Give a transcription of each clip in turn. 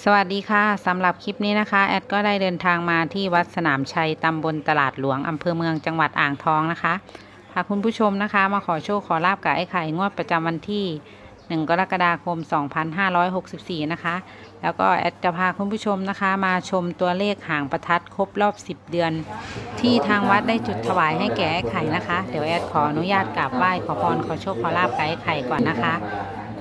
สวัสดีค่ะสำหรับคลิปนี้นะคะ แอดก็ได้เดินทางมาที่วัดสนามชัยตำบลตลาดหลวงอำเภอเมืองจังหวัดอ่างทองนะคะพาคุณผู้ชมนะคะ มาขอโชคขอลาบกับไอ้ไข่งวดประจำวันที่ 1 กรกฎาคม 2564 นะคะ แล้วก็แอดจะพาคุณผู้ชมนะคะ มาชมตัวเลขหางประทัดครบรอบ 10 เดือน ที่ทางวัดได้จุดถวายให้แก่ไอ้ไข่นะคะ เดี๋ยวแอดขออนุญาตกราบไหว้ขอพรขอโชคขอลาบกับไอ้ไข่ก่อนนะคะ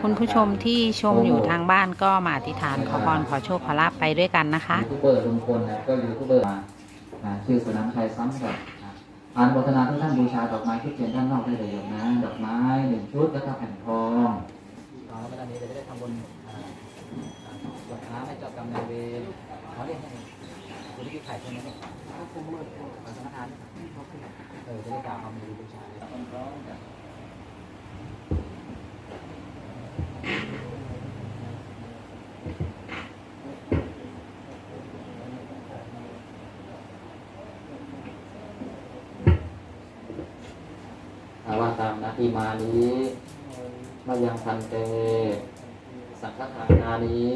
คุณผู้ชมที่ชมอยู่ทางบ้านก็มาอธิษฐานขอพรขอโชคขอลาบไปด้วยกันนะคะ ยูทูบเบอร์ลุงพลนะก็ยูทูบเบอร์มาอ่าชื่อสนามชัยซ้ำกับอ่าอ่านโฆษณาทุกท่านบูชาดอกไม้ที่เทียนด้านนอกได้เลยโยมนะ ดอกไม้หนึ่งชุดแล้วก็แผ่นทองอ๋อแล้วตอนนี้เราจะได้ทำบุญอ่าอ่าสวดน้ำให้เจ้ากรรมนายเวรเขาเรียกให้คุณที่ไข่ใช่ไหมเนี่ยก็คุมมือสังฆทานเออจะได้กล่าวคำดีบูชาเลยพร้ อาว่าตามนาทีมานี้มายังพันเต สังฆทานานี้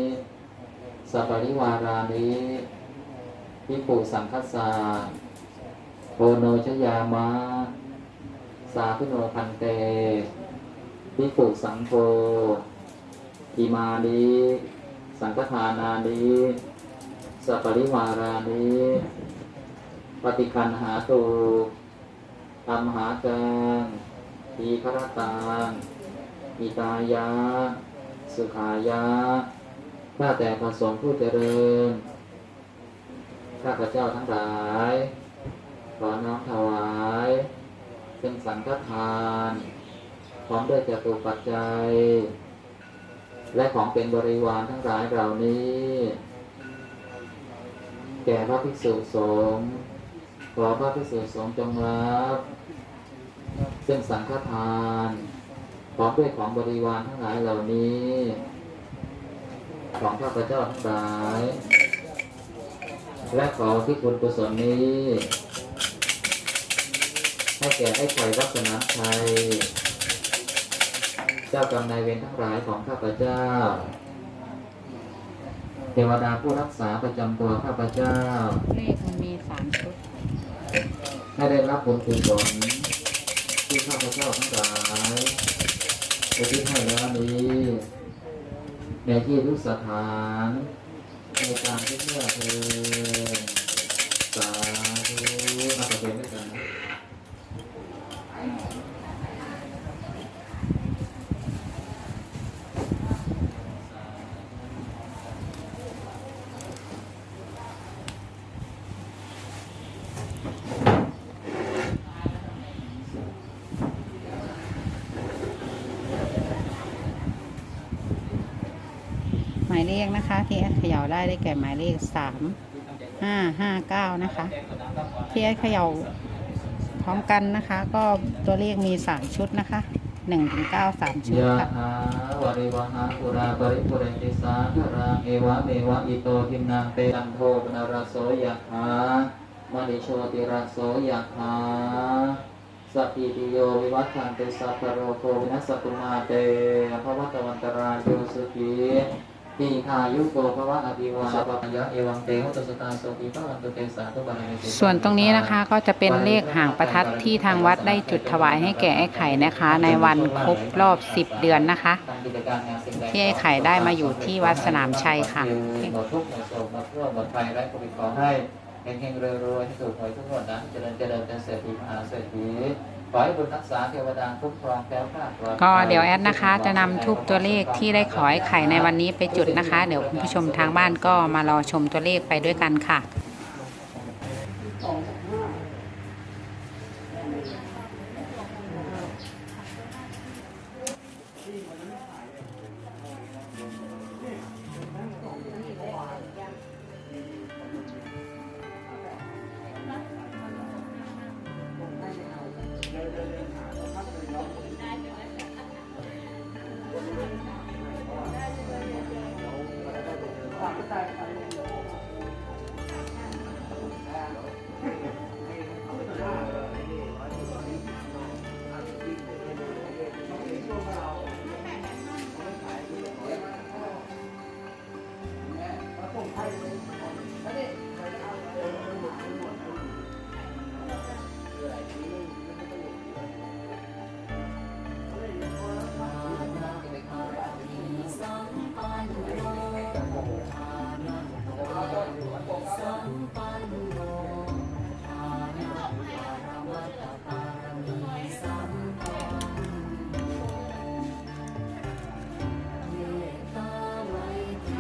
สัปริวารานี้พิปุสังฆสาโอโนชยามะ สาธุโนพันเต พิปุสังโฆอิมานีสังฆทานานีสัปริวารานีปฏิคันหาตูธรรมหากังทีฆรตังอิตายะ สุขายะข้าแต่พระสงฆ์ผู้เจริญ ข้าพระเจ้าทั้งหลาย ขอน้อมถวาย เป็นสังฆทาน พร้อมด้วยจตุปัจจัย และของเป็นบริวารทั้งหลายเหล่านี้ แก่พระภิกษุสงฆ์ขอพระภิกษุสงฆ์จงรับซึ่งสังฆทานพร้อมด้วยของบริวารทั้งหลายเหล่านี้ ของข้าพเจ้าทั้งหลาย และขอที่คุณกุศลนี้ ให้แก่ไอ้ไข่วัฒนาชัย จ้ากรรมนายเวรทั้งหลายของข้าพเจ้า เทวดาผู้รักษาประจำตัวข้าพเจ้า เลขมันมีสามชุด ให้ได้รับผลกุศลที่ข้าพเจ้าทั้งหลายได้ที่ให้แล้วนี้ในที่ทุกสถานในการที่เมื่อเธอสาธุมาประเคนด้วยกันนะ หมายเลขนะคะ ที่แอดเขย่าได้ได้แก่หมายเลขสามห้าห้าเก้านะคะ ที่แอดเขย่าพร้อมกันนะคะ ก็ตัวเลขมีสามชุดนะคะหนึ่งถึงเก้าสามชุดยะค่ะถาวริวหาปุราปริปุเรนติสาคารังเอวะเมวะอิโตทินังเตตันโทปนารโสยะถามณิโชติราโสยะถาสัพพิติโยวิวัฏชันตุสัพพะโรโควินัสสตุมาเตภวัตวันตรายโยสุขี ทีคายุโกภวะอภิวาสัพพะยะเอวังเตหุตสตาโสติภวันตุเตสาธุบาลเนติส่วนตรงนี้นะคะก็จะเป็นเลขหางประทัดที่ทางวัดได้จุดถวายให้แก่ไอ้ไข่นะคะ ในวันครบรอบ 10 เดือนนะคะ ที่ไอ้ไข่ได้มาอยู่ที่วัดสนามชัยค่ะหมดทุกข์หมดโศกหมดโรคหมดภัยไร้โควิดขอให้เฮงๆรวยๆให้ถูกหวยทุกงวดนะเจริญเจริญเป็นเศรษฐีมหาเศรษฐีข อให้บุญรักษาเทวดาคุ้มครองแก้วคลาดก็เดี๋ยวแอดนะคะ จะนำทุกตัวเลขที่ได้ขอไอ้ไข่ในวันนี้ไปจุดนะคะ เดี๋ยวคุณผู้ชมทางบ้านก็มารอชมตัวเลขไปด้วยกันค่ะ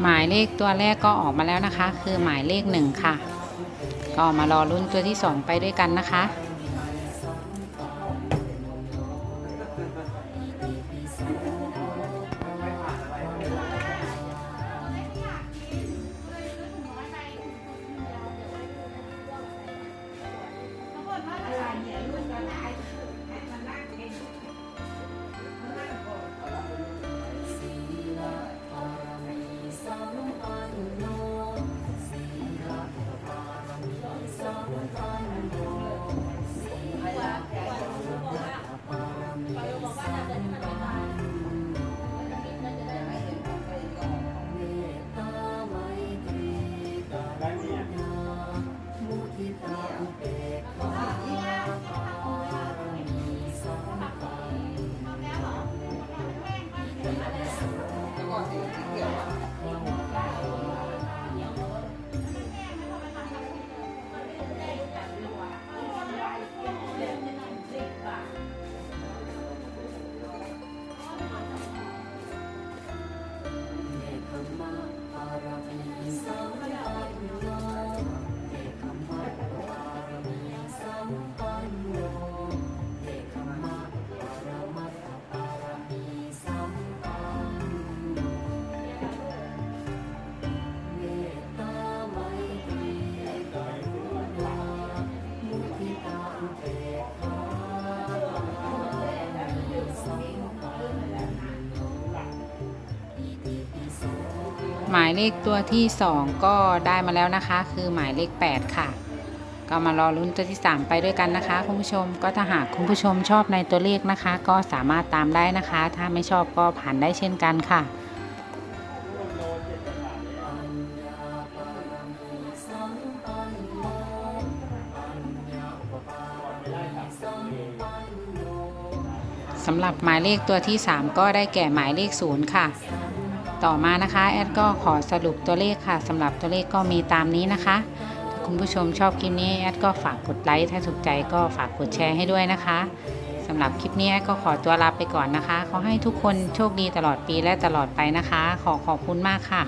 หมายเลขตัวแรกก็ออกมาแล้วนะคะ คือหมายเลขหนึ่งค่ะ ก็มารอรุ่นตัวที่สองไปด้วยกันนะคะ หมายเลขตัวที่ 2 ก็ได้มาแล้วนะคะ คือหมายเลข 8 ค่ะ ก็มารอลุ้นตัวที่ 3 ไปด้วยกันนะคะ คุณผู้ชมก็ถ้าหากคุณผู้ชมชอบในตัวเลขนะคะ ก็สามารถตามได้นะคะ ถ้าไม่ชอบก็ผ่านได้เช่นกันค่ะสำหรับหมายเลขตัวที่ 3 ก็ได้แก่หมายเลข 0 ค่ะ ต่อมานะคะแอดก็ขอสรุปตัวเลขค่ะสำหรับตัวเลขก็มีตามนี้นะคะ ถ้าคุณผู้ชมชอบคลิปนี้แอดก็ฝากกดไลค์ถ้าถูกใจก็ฝากกดแชร์ให้ด้วยนะคะสำหรับคลิปนี้แอดก็ขอตัวลาไปก่อนนะคะ ขอให้ทุกคนโชคดีตลอดปีและตลอดไปนะคะ ขอขอบคุณมากค่ะ